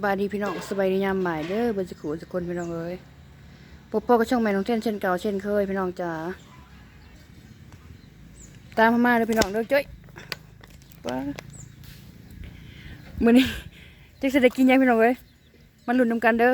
สบายดีพี่น้องสบายดียามบ่ายเด้อเบนสกูสกคนพี่น้องเอ้ยพบพ่อก็ช่องแม่น้องเช่นเช่นเก่าเช่นเคยพี่น้องจ๋าตามมาเลยพี่น้องเด้อจ้อยว้ามื้อนี้จักสิได้กินหยังพี่น้องเอ้ยมาลุ้นนำกันเด้อ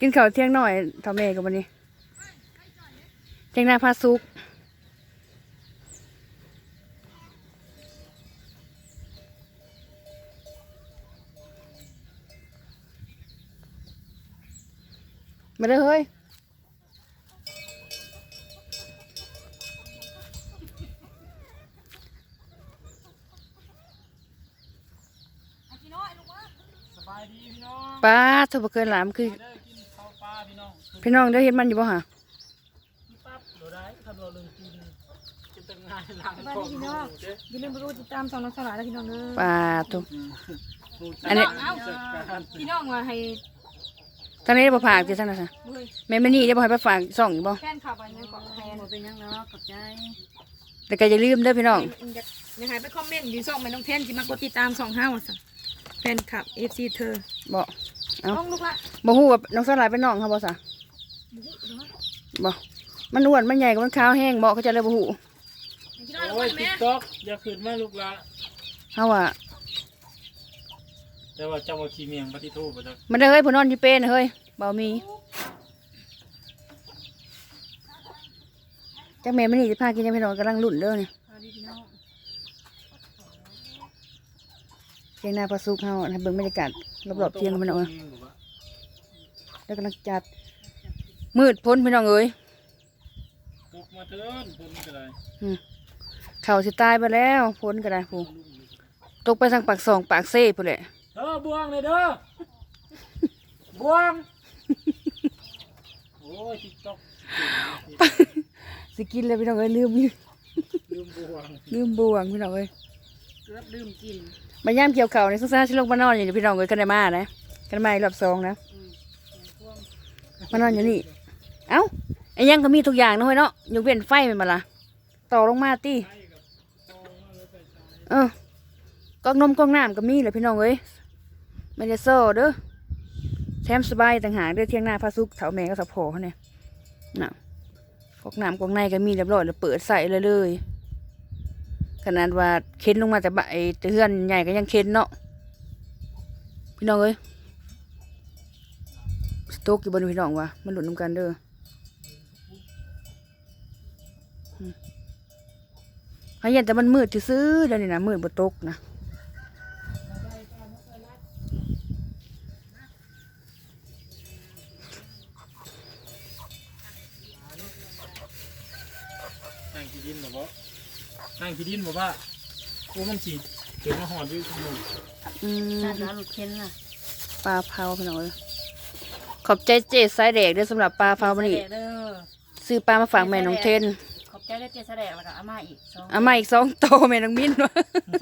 กินข้าวเที่ยงหน่อยเท่าแม่กับวันนี้เที่ยงหน้าพาซุก มาเด้อเฮ้ยสบายดีพี่น้องป้าทุบเกินหลามคือเด้อกินข้าวปลาพี่น้องสุดพี่น้องได้เห็นมันอยู่บ่ฮะที่ปั๊บโดดได้ถ้าเราเรื่องกินกินตั้งง่ายหลังสบายดีพี่น้องอย่าลืมไปกดติดตามสองน้องสลายและพี่น้องเด้อป้าทุอัอันนี้ พี่น้องว่าให้ ทางนี้ได้บ่ฝากจิซั่นน่ะซะเฮ้ยแม่แม่นี่ได้บ่ให้ไปฝากซ่องอยู่บ่แฟนขับอะไรเงี้ยก่อนแทนบ่เป็นหยังเนาะขอบใจแต่ก็อย่าลืมเด้อพี่น้อง อยากอยากให้ไปคอมเมนต์อยู่ช่องแม่น้องแทนที่มากดติดตามสองห้าวันสั่งแฟนขับ FC เธอบ่ เอ้าน้องลูกละบ่ฮู้ว่าน้องสลายเป็นน้องเขาบ่ซะบ่มันอ้วนมันใหญ่กว่ามันขาวแห้งบ่เขาจะเลยบ่ฮู้พี่น้องลูกโอ้ยละติ๊แม่กต็อกอย่าขืนมาลูกละ เฮาว่า แต่ว่าเจ้าว่าขี้เมียงปฏิทูปะจ๊ะมันเด้อเฮ้ยผู้นอนอยู่เป็นเฮ้ยบ่มีจักแม่แม่นี่สิพากินยังพี่น้องกำลังลุ้นเด้อนี่สวัสดีพี่น้องเที่ยงหน้าพาซุกเฮาให้เบิ่งบรรยากาศรอบๆเที่ยงพี่น้องเอ้ยแล้วกำลังจัดมืดพ้นพี่น้องเอ้ยปลุกมาเถินคนก็ได้เข่าสิตายไปแล้วพ้นก็ได้พูตกไปทางปากสองปากเซ่พู้นแหละ เด้อบวงเลยเด้อบวง โอ้ยติ๊กต็อกสิกินเลยพี่น้องเอ้ยลืมลืมลืมบวงลืมบวงพี่น้องเอ้ยเกือบลืมกินมาย่ามเกี่ยวเข่าในสุสานที่ลงมานอนอยู่นี่พี่น้องเอ้ยกันได้มานะกันมาอีกรอบสองนะมานอนอยู่นี่เอ้าไอ้ยังก็มีทุกอย่างนะเว้ยเนาะยกเว้นไฟแมันมาละต่อลงมาตีเออกล้องนมกล้องน้ำก็มีเลยพี่น้องเอ้ย ไม่ได้โซ่เด้อแถมสบายต่างหากเด้อเที่ยงหน้าพาซุกเถาแม่ก็สะโพเขาเนี่ยน่ะกอกน้ำกอกในก็มีเรียบร้อยแล้วเปิดใส่เลยเลยขนาดว่าเค้นลงมาแต่บะไอ้แต่เฮือนใหญ่ก็ยังเค้นเนาะพี่น้องเอ้ยสต๊อกอยู่บนพี่น้องวะมันหลุดน้ำกันเด้อหายันแต่มันมืดซื้อเดี๋ยวนี้นะมืดบนตกนะ นั่งขี้ดินหรอบ่ นั่งขี้ดินบ่ว่าโอ้มันสีเกิดมาหอดด้วยขโมยอืมชาติหลุดเค็นล่ะปลาเผาพี่น้องเอ้ยขอบใจเจ๊สายแดกด้วยสำหรับปลาเผาวันนี้เด้อซื้อปลามาฝากแม่น้องเทนขอบใจได้เจแสดงแล้วก็เอามาอีกสองเอามาอีกสองโตแม่น้องมิ้นวะ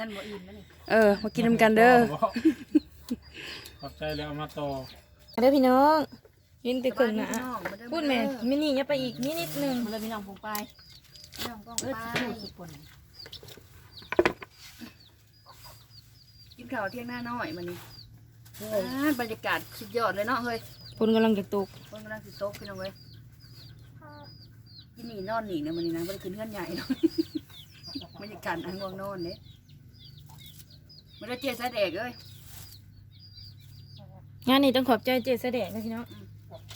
ฉันบ่อิ่มแล้วนี่เออมากินน้ำกันเด้อขอบใจแล้วเอามาต่อเด้อพี่น้องยินแต่เกิงนะสบายพี่น้องมาเด้อพูดแม่มินี่อย่าไปอีกนิดนิดนึงมาเลยพี่น้องพงไปพี่น้องกล้องไป สุปนกิน ข้าวเที่ยงหน้าน้อยมันนี่บรรยากาศสุดยอดเลยเนาะเฮ้ยฝนกำลังจะตกคนกำลังสิโต๊ะพี่น้องเว้ยกินนี่นอนนี่นะมันนี่นะมันขึ้นเงื่อนใหญ่เนาะบรรยากาศอันง่วงนอนเนี่ยมันได้เจ๊สายแดกเอ้ยงานนี้ต้องขอบใจเจแสดงนะพี่น้อง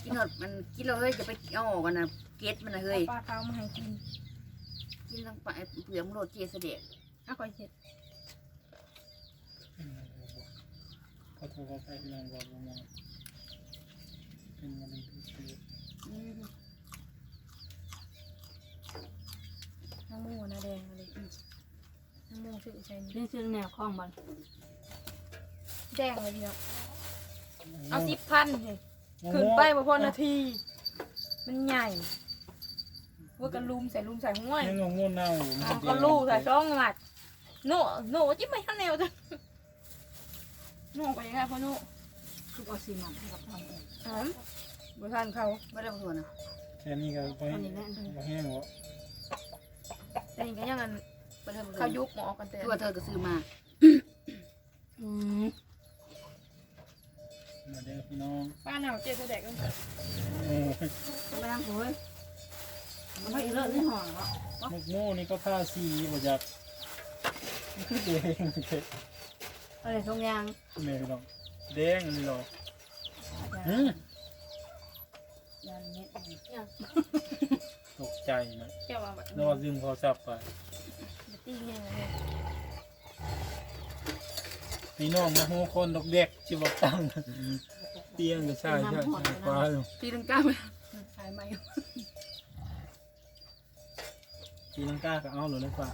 กินหมดมันกินเราเฮ้ยจะไปเอาออกกันนะเกตมันนะเฮ้ยปลาขาวมาให้กินกินทั้งปลาเปลือกมันโรดเจสเดกเอาก่อนเสร็จ ข อโทษขอไปพี่น้องบอกว่ามาเป็นวันนี้พิเศษน้ำมูกน้าแดงอะไรอีกน้ำมูกชื่อใช่เรื่องชื่อแนวคล้องบอลแดงเลยพี่น้องเอาสิบพันเลยขึ้นไปบ่พอนาที มันใหญ่ว่ากันลุมใส่ลุมใส่ห้วยยังงงง่วงเน่าก็ลูกใส่ช่องหลัดโน่โน่จิ้มไม่ข้างแนวจ้ะ นุ่งไปยังไงพ่อนุ่งคือเอสีมันห้กับทางเองหอมบริษัทเขาไม่ได้ประส่วนะแค่นี้ก็ไปบ่แห้งวะแต่ยังก็ยังอันไม่ได้ปเขายุกหมอกันเต็มคืวาเธอก็ซื้อมาอืมมาเด้อพี่น้องป้าหนาวเจ๊แสดงกันเออเอาไปางหัวยมันไม่เลอะนี่ห่อเหรอมกโม่นี่ก็ผ้าสีบ่จากมันคือเอง อะไรทรงยางแม่พี่น้องแดงอันนี่หรอหืมยางเม็ดตกใจนะเจ้าว่าแบบรอดึงโทรศัพท์ไปตีเงี้ยพี่น้องมาหูคนดอกเด็กจิบอกตั้งเตียงก็ใช่ใช่ใช่ฟ้าอยู่ตีลังกาไปขายไหมทีนังกล้าก็เอาหรือเลยฟ้า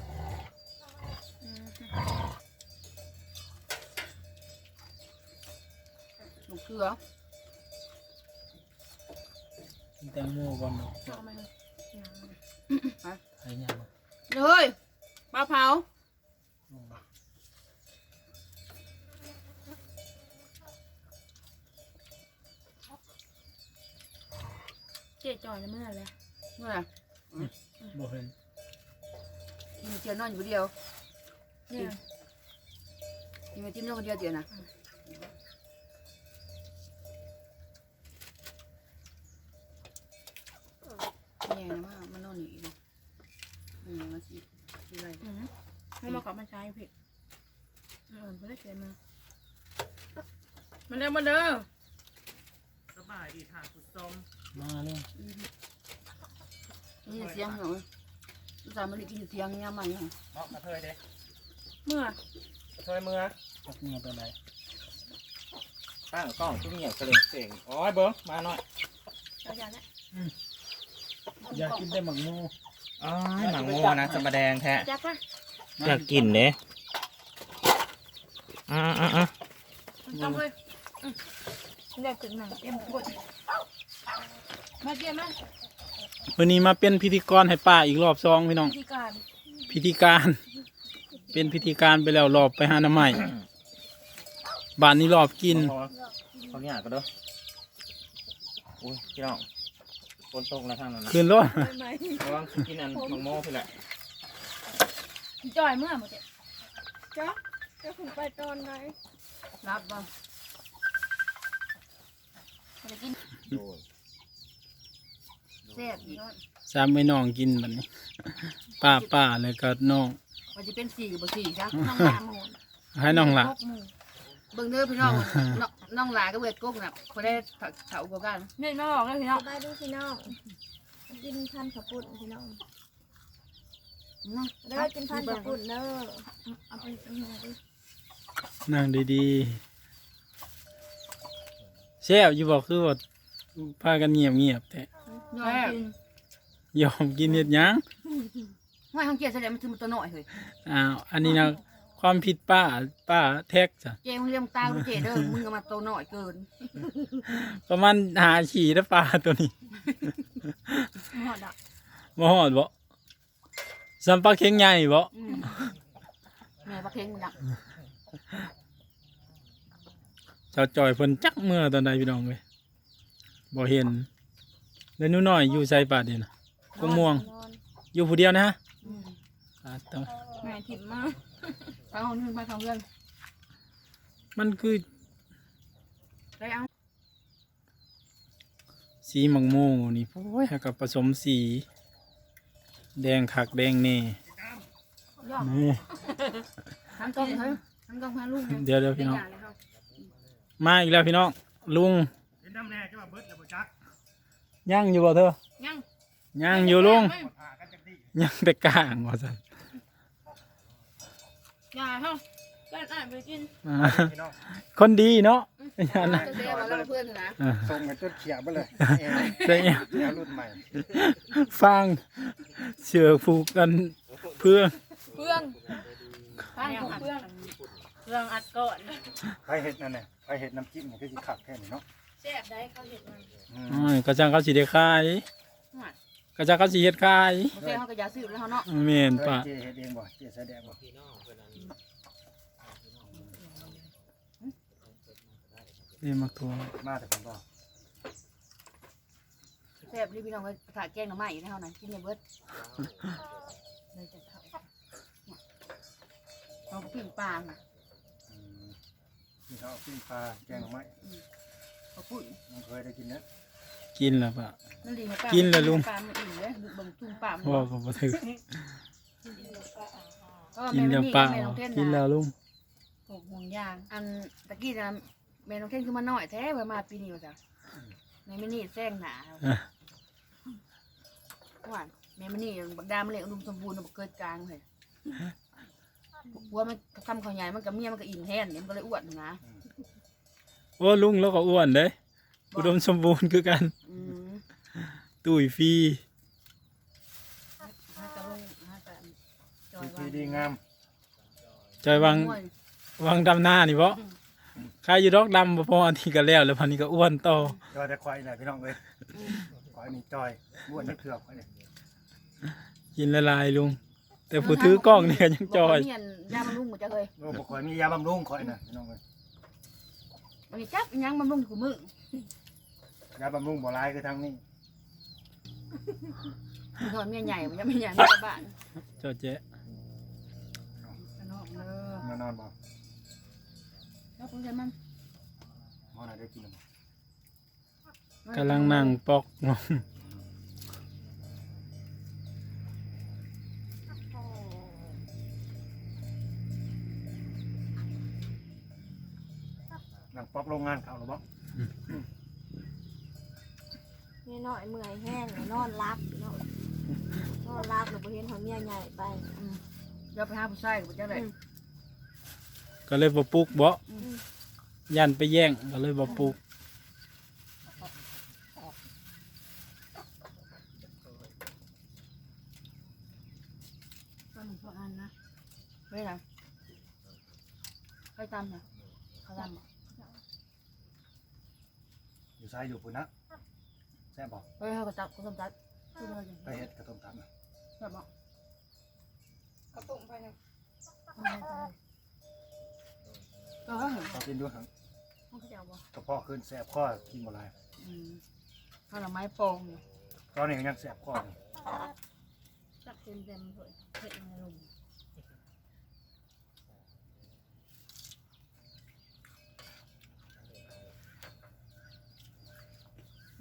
ลูกเกลือกินแตงโมก่อนเนาะเอาไหมไอ้เนี่ยมาเลยปลาเผาเจ๊จอยเมื่อไรเมื่อบ่เห็นมีเจียวนอนอยู่คนเดียวเนี่ยมีมาจิ้มนอนคนเดียวเดียวนะแย่นะว่ามันนอนอยู่อีกนะอืมมาสิสิไร อืมให้มาขอมาใช้ผิด เออไม่ได้เขียนมามันเด้อมาเด้อสบายดีทางคุณส้มมาเลยนี่เสียงเหรอลูกสาวมันได้กินอยู่เสียงยามใหม่เหรอเนาะกระเทยเด้เมื่อกระเทยมือจักเมียตัวไหนตั้งกล้องทุกเงียบกระเล่งเสียงโอ้ยเบิ้งมาหน่อยเอาอย่างนี้อยากกินแต่หมักโมอ๋อหนังโมนะจะมาแดงแท้จักปะอยากกินเด้ อ่าอ่าอ่ามันต้องเลยอืมอยากกินหนังเต็มปวดมาเจียมมาวันนี้มาเป็นพิธีกรให้ป้าอีกรอบสองพี่น้องวิธีการพิธีการ เป็นพิธีการไปแล้วรอบไปหาหน้ำใหม่บ้านนี้รอบกินเขาเนี่ยก็เด้ออุ้ยพี่น้องฝนตกแล้วทางนั้นนะคืนรถได้ไหมระวังกินอันหนังโมพี่แหละจอยเมื่อหมดเจ๊จ้า จะคุณไปตอนไหนรับบ้างจะกินโอ้ยแซ่บอีกสามไม่น้องกินบัดนี้ ป้าป้าเลยก็น้องมันจะเป็นสี่กับสี่จ้ะน้องหมาหมูให้น้องละ พกหมูเบิ่งเด้อพี่น้องน้องน้องหลาก็เวทกุ๊กน่ะพอได้ผักเผากว่ากันเนี่ยน้องเลยพี่น้องสบายดีพี่น้องกินพันธุ์ขับปุ่นพี่น้องนะเด้อกินพันธุ์ขับปุ่นเด้อเอาไปเอามาดิ นั่งดีๆแซ่บอยู่บอกคือว่าพากันเงียบเงียบๆแต่ยอมกินยอมกินเห็ดหยังว่าห้องเกียร์แสดงมันคือมันตัวน้อยเฮ้ยอ้าวอันนี้นะความผิดป้าป้าแท็กจ้ะเจมึงเลี้ยงตาลูกเจเด้อมึงก็มาตัวน้อยเกินประมาณหาฉี่แล้วปลาตัวนี้หอดอะมาหอดบ่สัมปลาเค็งใหญ่บ่อืมแม่ปลาเค็งมันดัก เจ้าจอยเพิ่นจักเมื่อตอนใดพี่น้องเว้ยบ่เห็นแล้วหนูน้อยอยู่ใส่ป่าเดียวนะกงม่วงนอนอยู่ผู้เดียวนะฮะอืมอ่าต้องแม่ถิ่มมากไปห้องนึงไปห้องเพื่อนมันคือไปเอาสีหมักโมนี่โอ้ยหากับผสมสี แดงคักแดงแน่ย่อมนี่ทั้งกล้องเฮ้ยทั้งกล้องพาลูกเดี๋ยวเดี๋ยวพี่น้อง ย่าเลยครับ มาอีกแล้วพี่น้องลุงยังอยู่บ่เธอยังยังอยู่ลุงยังแต่กลางว่าซั่นอย่าเฮ้ยกันอ่านไปกินอ่าคนดีเนาะอย่านะเสียมาแล้วเพื่อนนะอ่าส่งกันจนเขียวไปเลยแอร์แต่เนี่ยแนวรุ่นใหม่ฟังเชือกผูกกันเพื่อเพื่อนข้างของเพื่อนเรื่องอัดก่อน ไปเห็ดนั่นแหละ ไปเห็ดน้ำจิ้มมันก็สิขักแค่นี้เนาะแซ่บได้เขาเห็นมันอืมโอ้ยกระจังเขาสีได้ขายกระจังเขาสีเฮ็ดขายบ่เสียเขาก็อยาซื้อแล้วเขาเนาะเมนเคยปะเจเห็ดเองบ่เจแสดงบ่เรียนมักทัวมาแต่ผมบ่แซ่บรีพี่น้องก็ถาแกงหน่อไม้อยู่ในเฮานั่นกินอย่าเบิดเลยจะเข้าเอาปิ้งปลาน่ะ อืมที่เขาเอาปิ้งปลาแกงหน่อไม้ขอบคุณมันเคยได้กินเนื้อกินแล้วปะ นั่นดีให้ป้ากินแล้วลุงปลามาอิ่มเลยเบิ่งจุ่มปลาพ่อก็บ่ถึกก็กินแม่แล้วนี่ปะแม่น้องเทนกินแล้วลุงปลูกห่วงยาง อันตะกี้นะแม่น้องเทนคือมาหน่อยแท้ไว้มาปีนี้ว่าจ้ะแม่ไม่นี่แซงหนาอะหวานแม่ไม่นี่บักดามันเลยอุดมสมบูรณ์บักเกิดกลางเลย หัวมันทำข้าวใหญ่มันกับเมียมันก็อิ่มแห้งเนี่ยมันก็เลยอ้วนนะ โอ้ลุงแล้วก็อ้วนเด้อุดมสมบูรณ์คือกันอืมตุ้ยฟรีห้ากะลุงห้ากะจอยทีว่าดีงามจอยวังวังดำหน้านี่บ่ใครอยู่ดอกดำบ่พออันนี้ก็แล้วแล้วพันนี้ก็อ้วนต่อจอยแต่ควายนี่พี่น้องเอ้ยควายนี่จอยบ้วนนี่เถือกควายนี่กินละลายลุง แต่ผู้ถือกล้องนี่ก็ยังจอยบกว่าเมียนยาบำรุงหมดจ้ะเลยโอ้บ่ควายมียาบำรุงควายน่ะพี่น้องเอ้ยวันนี้จับอีหยังบำรุงกูมือยาบำรุงบ่หลายคือทางนี้นอนเมียใหญ่มันจะไม่ใหญ่ไม่บ้านเจ้าเจ๊ข้างนอกเด้อมานอนบ่แล้วคุณจะมันหมอน่ะได้กินบ่กำลังนั่งปอกนม หนังป๊อกโรงงานเขาหรือบ่นี่น้อยเมื่อยแห้งนอนรับเนาะนอนรับหรือบ่เห็นเขาเมียใหญ่ไปเดี๋ยวไปหาผู้ชายกูจะได้ก็เลยบ่ปลุกบ่อืมยันไปแย่งก็เลยบ่ปลุกก็หนึ่งพวกอันนะไม่ไรใครตามนะเขาตามบ่ อยู่ซ้ายอยู่พุ่นนะแซ่บบ่เฮ้ยเขาก็จับเขาต้มจัดคืออะไรอย่างไปเฮ็ดกระต้มตำน่ะแบบบ่กระตุ่มไปนะก็เขาเห็นพอกินดูครับเขาก็จะเอาบ่กระเพาะขึ้นแซ่บคอกินบ่หลายอืมข้าวหน่อไม้โป่งเนี่ยตอนนี้ก็ยังแซ่บคออยู่จับเต็มเต็มๆเลยเผ็ดในลุม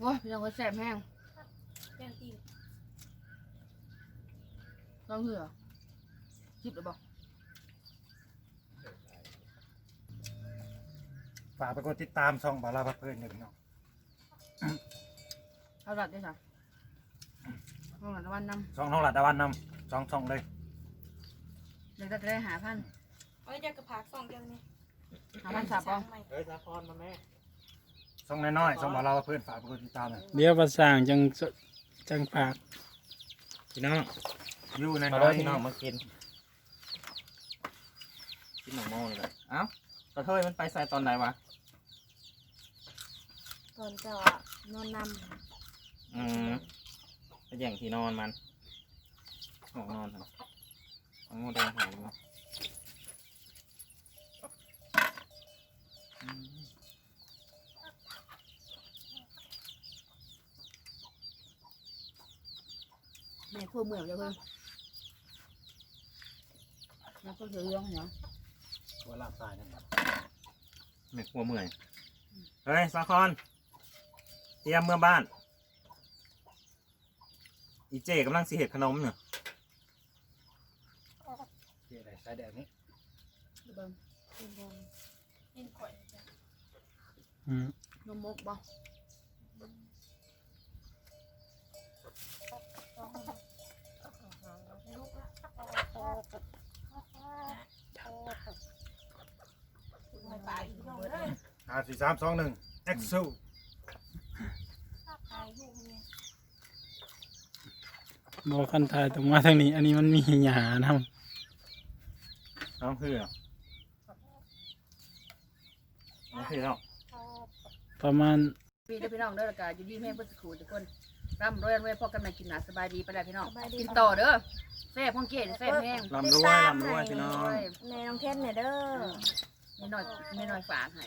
โอ้ยพี่น้องก็แซ่บแห้งแกงตีนต้องเหือจิบหรือเปล่าฝากไปกดติดตามช่องบาราพัดเพิ่นเด้อพี่น้องเอาหลัดด้วยจ้ะเอาหลัดตะวันนช่องน้องหลาดตะวันนำช่องช่องเลยำเดี๋ยวจะได้หาพัน เอาไว้จะกระพากสองเดียวนี่หาพันสับเอาใหม่เฮ้ยสาคอนมาแม่ ช่องน้อยๆช่องบาราพัดเพิ่นฝากไปกดติดตามหน่อยเดี๋ยวประสร้างจังสจังปากพี่น้องอยู่ในมาน้เลอยยพี่น้องมากินกินหนังโม่เลยเอ้ากระเทยมันไปใส่ตอนไหนวะตอนเจ้าอะนอนนอืมไปแย่งที่นอนมันห้องนอนครับห้องโม่แดงหายมา แม่ทั่ว เมื่องเลยเพิ่นแล้วก็เสือเรื่องเนาะตัวลาบตายนั่นน่ะไม่กลัวเมื่อย เฮ้ยสาคอนเตรียมเมื่อบ้าน อีเจกำลังสิเห็ดขนมเนี่ยเจ๊ได้สายแดงนี้เบิ่งำเป็นบนข่อยอืมนมมกบ่ ไม่ปลาอีกพี่น้องเอ้ย ห้าสี่สามสองหนึ่งเอ็กซ์ซูตายลูกเนี่ยบอกคันทายตรงมาทางนี้ อันนี้มันมีหญ้านํน้องคือน้องคือแล้วประมาณ ปีเด้อพี่น้องเด้อแล้วก็อยู่ดีแม่เพิ่นสิขู่ทุกคน ร่ำรวยรวยพอกันใหม่กินหนาสบายดีไปแล้วพี่น้อง สบายดี กินต่อเด้อแซ่บห้องเกศแซ่บแห้งลำรวยลำรวยพี่น้องรวยแม่น้องเทนเนี่ยเด้อ ไม่น้อยไม่น้อยฝากให้